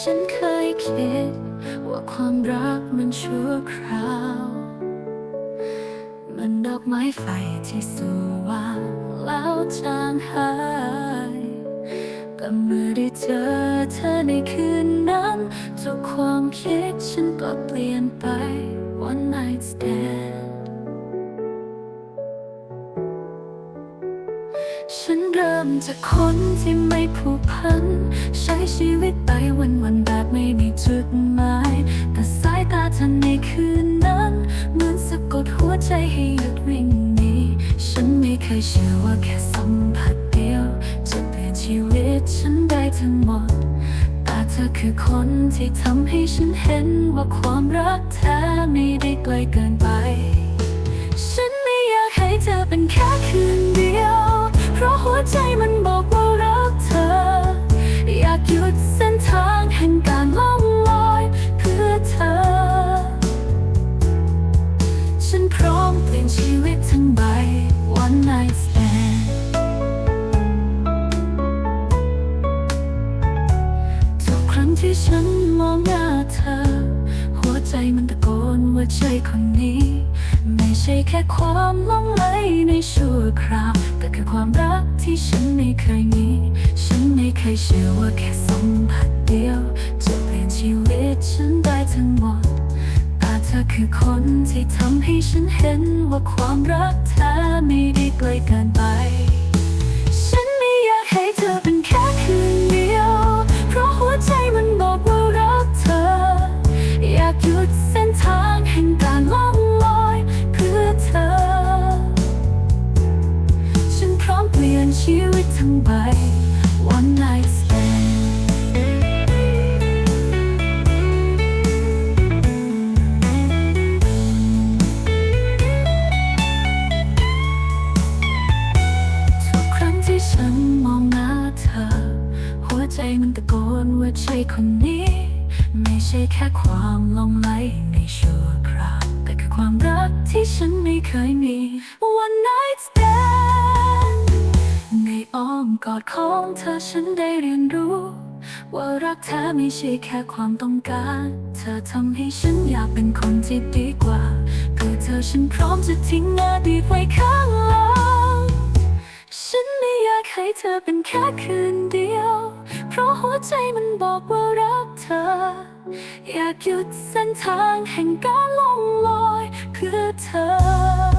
ฉันเคยคิด ว่าความรักมันชั่วคราว มันดอกไม้ไฟที่สว่างแล้วจางหายแต่เมื่อได้เจอเธอในคืนนั้น ทุกความคิดฉันก็เปลี่ยนไป One night stand ฉันเริ่มจากคนที่ไม่ผูกพัน ใช้ชีวิตไปวันวันๆแบบไม่มีจุดหมาย แต่สายตาเธอในคืนนั้น เหมือนสะกดหัวใจให้หยุดวิ่งหนีฉันไม่เคยเชื่อว่าแค่สัมผัสเดียว จะเปลี่ยนชีวิตฉันได้ทั้งหมดแต่เธอคือคนที่ทำให้ฉันเห็นว่าความรักแท้ไม่ได้ไกลเกิน ฉันมองหน้าเธอ หัวใจมันตะโกนว่าใช่คนนี้ ไม่ใช่แค่ความหลงไหลในชั่วคราว แต่คือความรักที่ฉันไม่เคยมี ฉันไม่เคยเชื่อว่าแค่สัมผัสเดียว จะเปลี่ยนชีวิตฉันได้ทั้งหมดแต่เธอคือคนที่ทำให้ฉันเห็นว่าความรักแท้ไม่ได้ไกลเกินไป หยุดเส้นทางแห่งการล่องลอยเพื่อเธอ ฉันพร้อมเปลี่ยนชีวิตทั้งใบ one night stand ทุกครั้งที่ฉันมองหน้าเธอ หัวใจมันตะโกนว่าใช่คนนี้ ไม่ใช่แค่ความลงไหลในชั่วคราวแต่คือความรักที่ฉันไม่เคยมี One night stand ในอ้อมกอดของเธอฉันได้เรียนรู้ ว่ารักแท้ไม่ใช่แค่ความต้องการ เธอทำให้ฉันอยากเป็นคนที่ดีกว่าเพื่อเธอฉันพร้อมจะทิ้งอดีตไว้ข้างหลังฉันไม่อยากให้เธอเป็นแค่คืนเดียว เพราะหัวใจมันบอกว่ารักเธอ อยากหยุดเส้นทางแห่งการล่องลอยเพื่อเธอ